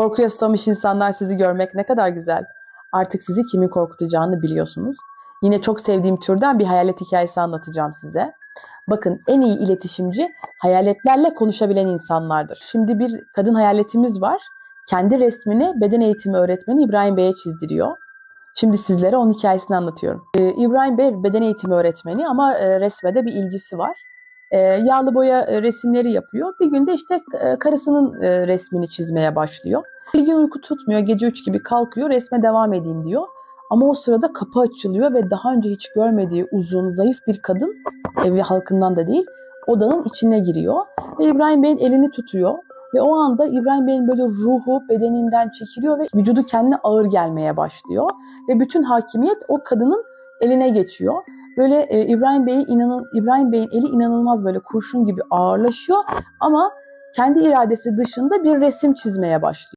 Korkuya susamış insanlar sizi görmek ne kadar güzel. Artık sizi kimin korkutacağını biliyorsunuz. Yine çok sevdiğim türden bir hayalet hikayesi anlatacağım size. Bakın en iyi iletişimci hayaletlerle konuşabilen insanlardır. Şimdi bir kadın hayaletimiz var. Kendi resmini beden eğitimi öğretmeni İbrahim Bey'e çizdiriyor. Şimdi sizlere onun hikayesini anlatıyorum. Ee, İbrahim Bey beden eğitimi öğretmeni ama e, resme de bir ilgisi var. E, yağlı boya e, resimleri yapıyor. Bir günde işte e, karısının resmini çizmeye başlıyor. Bir gün uyku tutmuyor. Gece 3 gibi kalkıyor. Resme devam edeyim diyor. Ama o sırada kapı açılıyor ve daha önce hiç görmediği uzun, zayıf bir kadın, evi halkından da değil, odanın içine giriyor. Ve İbrahim Bey'in elini tutuyor. Ve o anda İbrahim Bey'in böyle ruhu bedeninden çekiliyor ve vücudu kendine ağır gelmeye başlıyor. Ve bütün hakimiyet o kadının eline geçiyor. Böyle e, İbrahim Bey'in inanın İbrahim Bey'in eli inanılmaz böyle kurşun gibi ağırlaşıyor ama kendi iradesi dışında bir resim çizmeye başlıyor.